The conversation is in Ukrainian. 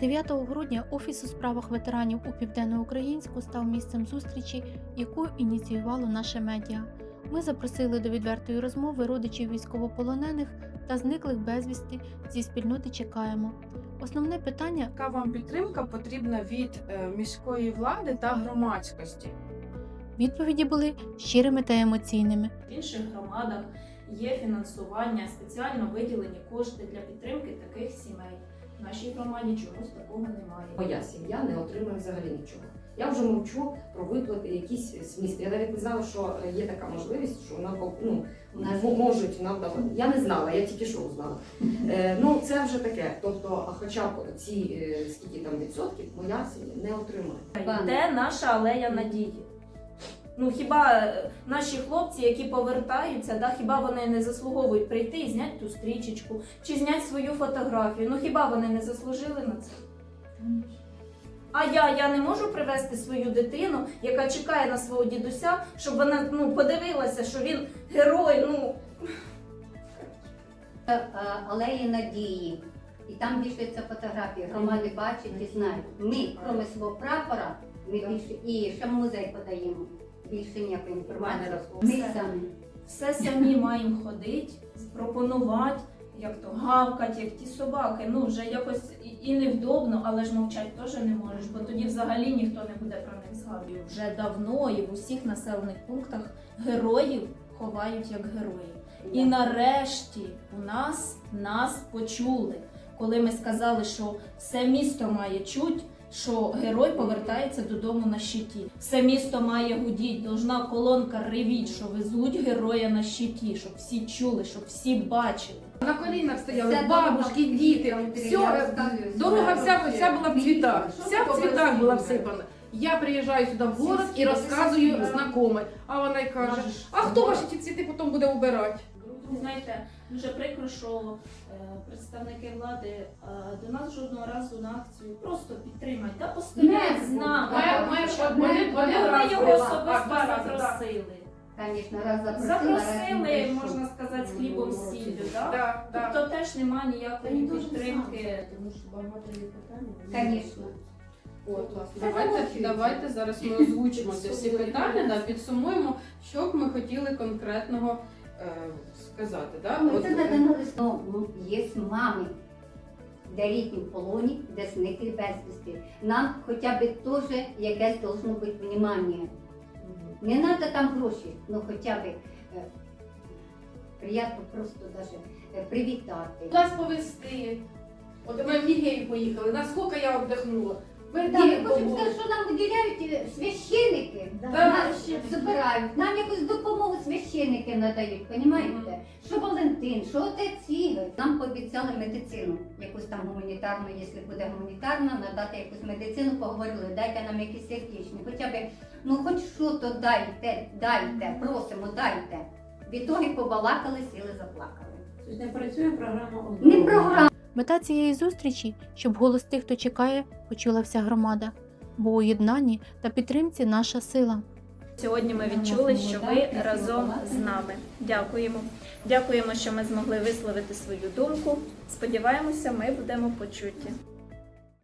9 грудня Офіс у справах ветеранів у Південноукраїнську став місцем зустрічі, яку ініціювало наше медіа. Ми запросили до відвертої розмови родичів військовополонених та зниклих безвісти зі спільноти Чекаємо. Основне питання Яка вам підтримка потрібна від е, міської влади та громадськості? відповіді були щирими та емоційними. В інших громадах є фінансування, спеціально виділені кошти для підтримки таких сімей. В нашій громаді чомусь такого немає. Моя сім'я не отримує взагалі нічого. Я вже мовчу про виплати, якісь змісти. Я навіть не знала, що є така можливість, що нам ну, можуть нам давати. Я не знала, я тільки що узнала. Е, ну це вже таке. Тобто, хоча б ці е, скільки там відсотків, моя сім'я не отримує. Де наша алея надії? Ну хіба е, наші хлопці, які повертаються, да, хіба вони не заслуговують прийти і зняти ту стрічечку, чи зняти свою фотографію? Ну хіба вони не заслужили на це? А я, я не можу привезти свою дитину, яка чекає на свого дідуся, щоб вона ну, подивилася, що він герой. Ну Е, алеї надії. І там вішаються фотографії. Громади бачать і знають. Ми, крім свого прапора, ми більше і ще музей подаємо. Більше ніякої інформації. Ми Все. самі. все самі маємо ходити, пропонувати, як то гавкати, як ті собаки. Ну вже якось і- і невдобно, але ж мовчать теж не можеш, бо тоді взагалі ніхто не буде про них згадувати. Вже давно і в усіх населених пунктах героїв ховають як героїв. І нарешті у нас нас почули, коли ми сказали, що все місто має чуть, що герой повертається додому на щиті. Все місто має гудіть, должна колонка ревіть, що везуть героя на щиті, щоб всі чули, щоб всі бачили. На колінах стояли Все бабушки, дорога діти. Все, дорога вся, вся була в цвітах. Вся в цвітах була всипана. Я приїжджаю сюди в город і розказую сільські. А вона й каже, а хто ваші ці цвіти потім буде убирати? Знаєте, дуже прикро, що е, представники влади е, до нас жодного разу на акцію просто підтримати, та постоять з нами. Ми- от його особисто запросили. Раз запросили, Запросили, раз можна сказати, з хлібом сіллю, так? Да, да. Тобто теж немає ніякої підтримки. Звісно. От, Це давайте, замовчується. давайте зараз ми озвучимо ці всі питання, да, підсумуємо, що б ми хотіли конкретного сказати. Да? От, Це надо на листу. Ну, Є мами, де рідні в полоні, де зникли безвісти. Нам хоча б теж якесь должно бути внимання. Не треба там гроші, ну хоча б е, приємно просто даже е, привітати. Нас повезти. От ми в Нігею поїхали, наскільки я віддихнула. Ми Бердієво хочемо сказати, що нам виділяють е, священники, Да, нас священники. збирають, нам якусь допомогу священники надають, розумієте? Що Валентин, що отець Ігор. Нам пообіцяли медицину, якусь там гуманітарну, якщо буде гуманітарна, надати якусь медицину, поговорили, дайте нам якісь сердечні, хоча б, ну хоч що то дайте, дайте, просимо, дайте. Відтоді побалакали, сіли, заплакали. Не працює програма Не програма. Мета цієї зустрічі, щоб голос тих, хто чекає, почула вся громада, бо у єднанні та підтримці наша сила. Сьогодні ми відчули, що ви разом з нами. Дякуємо. Дякуємо, що ми змогли висловити свою думку. Сподіваємося, ми будемо почуті.